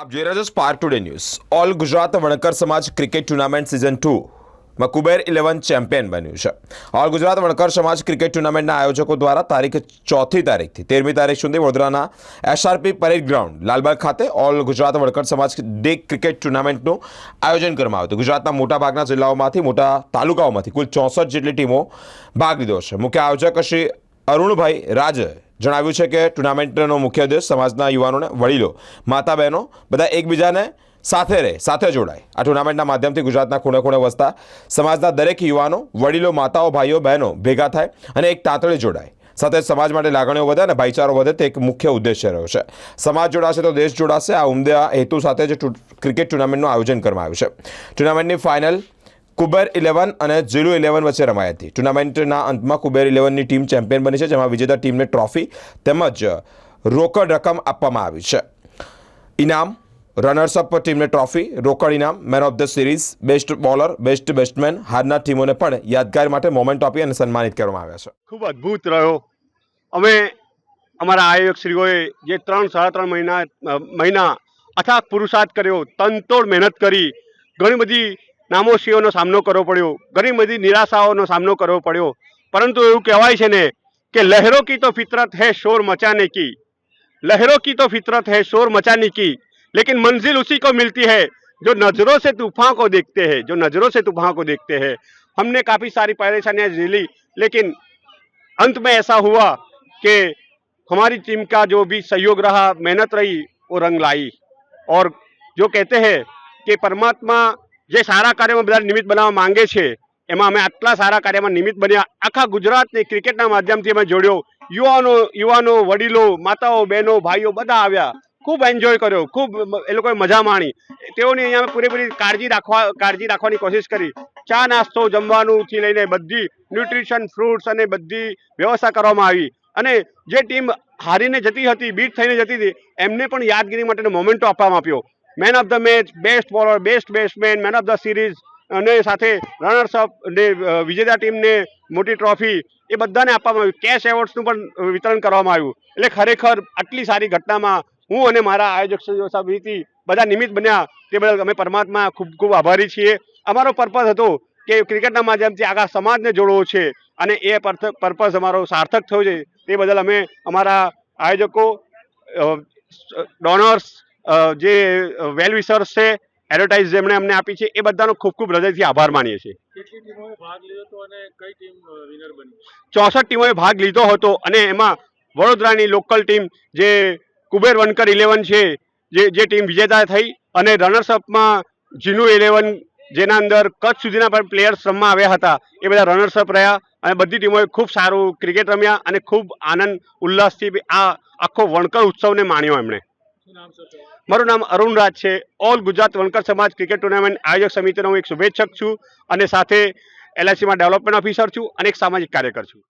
આપ જોઈ રહ્યા છો spark today news all Gujarat Vankar સમાજ ક્રિકેટ ટુર્નામેન્ટ સિઝન ટુ માં કુબેર ઇલેવન ચેમ્પિયન બન્યું છે. ઓલ ગુજરાત વણકર સમાજ ક્રિકેટ ટુર્નામેન્ટના આયોજકો દ્વારા તારીખ ચોથી તારીખથી, તેરમી તારીખ સુધી વડોદરાના એસઆરપી પરેડ ગ્રાઉન્ડ લાલબાગ ખાતે ઓલ ગુજરાત વણકર સમાજ ડે ક્રિકેટ ટુર્નામેન્ટનું આયોજન કરવામાં આવ્યું હતું. ગુજરાતના મોટાભાગના જિલ્લાઓમાંથી, મોટા તાલુકાઓમાંથી કુલ ચોસઠ જેટલી ટીમો ભાગ લીધો છે. મુખ્ય આયોજક શ્રી અરુણભાઈ રાજે જણાવ્યું છે કે ટુર્નામેન્ટનો મુખ્ય ઉદ્દેશ સમાજના યુવાનોને વડીલો માતા બહેનો બધા એકબીજાને સાથે રહે, સાથે જોડાય. આ ટુર્નામેન્ટના માધ્યમથી ગુજરાતના ખૂણે ખૂણે વસતા સમાજના દરેક યુવાનો, વડીલો, માતાઓ, ભાઈઓ, બહેનો ભેગા થાય અને એક તાંતળે જોડાય. સાથે સમાજ માટે લાગણીઓ વધે અને ભાઈચારો વધે તે એક મુખ્ય ઉદ્દેશ્ય રહ્યો છે. સમાજ જોડાશે તો દેશ જોડાશે. આ ઉમદા હેતુ સાથે જ ક્રિકેટ ટુર્નામેન્ટનું આયોજન કરવામાં આવ્યું છે. ટુર્નામેન્ટની ફાઇનલ કુબેર ઇલેવન અને ઝીરો ઇલેવન વચ્ચે રમાઈ હતી. ટુર્નામેન્ટના અંતમાં કુબેર ઇલેવનની ટીમ ચેમ્પિયન બની છે, જેમાં વિજેતા ટીમને ટ્રોફી તેમજ રોકડ રકમ આપવામાં આવી છે. ઇનામ, રનર્સઅપ ટીમને ટ્રોફી, રોકડ ઇનામ, man of the series, best bowler, best batsman હારના ટીમોને પણ યાદગાર માટે મોમેન્ટ આપી અને સન્માનિત કરવામાં આવ્યા છે. ખૂબ અદ્ભુત રહ્યો. અમે અમારા આયોજકશ્રીઓએ જે ત્રણ, સાડા ત્રણ મહિના મહિના અથાગ પુરુષાર્થ કર્યો, તનતોડ મહેનત કરી, ઘણી બધી નામોશીઓનો સામનો કરવો પડ્યો ઘણી બધી નિરાશાઓનો સામનો કરવો પડ્યો પરંતુ એવું કહેવાય છે ને કે લહેરો કી તો ફિતરત હૈ શોર મચાને કી लहरों की तो फितरत है शोर मचाने की लेकिन मंजिल उसी को मिलती है जो नजरों से तूफान को देखते हैं जो नजरों से तूफान को देखते हैं हमने काफ़ी सारी परेशानियां झेली लेकिन अंत में ऐसा हुआ कि हमारी टीम का जो भी सहयोग रहा मेहनत रही वो रंग लाई और जो कहते हैं કે પરમાત્મા જે સારા કાર્યમાં બધા નિમિત્ત બનાવવા માંગે છે, એમાં અમે આટલા સારા કાર્યમાં નિમિત્ત બન્યા. આખા ગુજરાતને ક્રિકેટના માધ્યમથી અમે જોડ્યો. યુવાનો યુવાનો, વડીલો, માતાઓ, બહેનો, ભાઈઓ બધા આવ્યા. ખૂબ એન્જોય કર્યો. ખૂબ એ લોકોએ મજા માણી. તેઓની અહીંયા પૂરેપૂરી કાળજી રાખવા, કાળજી રાખવાની કોશિશ કરી. ચા, નાસ્તો, જમવાનુંથી લઈને બધી ન્યુટ્રિશન ફ્રૂટ્સ અને બધી વ્યવસ્થા કરવામાં આવી. અને જે ટીમ હારીને જતી હતી બીટ થઈને જતી હતી, એમને પણ યાદગીરી માટેનો મોમેન્ટો આપવામાં આવ્યો. Man of the match best bowler best batsman man of the series અને સાથે રનર્સ અપ ને વિજેતા ટીમને મોટી ટ્રોફી એ બધાને આપવામાં આવ્યું કેશ એવોર્ડ્સનું પણ વિતરણ કરવામાં આવ્યું. એટલે ખરેખર આટલી સારી ઘટનામાં હું અને મારા આયોજક સમિતિ બધા નિમિત્ત બન્યા. તે બદલ અમે પરમાત્મા ખૂબ ખૂબ આભારી છીએ. અમારો પર્પઝ હતો કે ક્રિકેટના માધ્યમથી આખા સમાજને જોડવો છે અને એ પર્પઝ અમારો સાર્થક થયો છે. તે બદલ અમે અમારા આયોજકો ડોનર્સ જે વેલ વિસર્સ છે એડવર્ટાઇઝ જેમણે અમને આપી છે એ બધાનો ખૂબ ખૂબ હૃદયથી આભાર માનીએ છીએ ચોસઠ ટીમોએ ભાગ લીધો હતો અને એમાં વડોદરાની લોકલ ટીમ જે કુબેર વનકર ઇલેવન છે જે જે ટીમ વિજેતા થઈ અને રનર્સઅપમાં જીનુ ઇલેવન જેના અંદર કચ્છ સુધીના પણ પ્લેયર્સ રમવા આવ્યા હતા એ બધા રનર્સઅપ રહ્યા અને બધી ટીમોએ ખૂબ સારું ક્રિકેટ રમ્યા અને ખૂબ આનંદ ઉલ્લાસથી આ આખો વણકર ઉત્સવને માણ્યો એમણે? મારું નામ અરુણ રાજ છે. ઓલ ગુજરાત વણકર સમાજ ક્રિકેટ ટુર્નામેન્ટ આયોજક સમિતિનો હું એક શુભેચ્છક છું અને સાથે એલઆઈસીમાં ડેવલપમેન્ટ ઓફિસર છું અને એક સામાજિક કાર્યકર છું.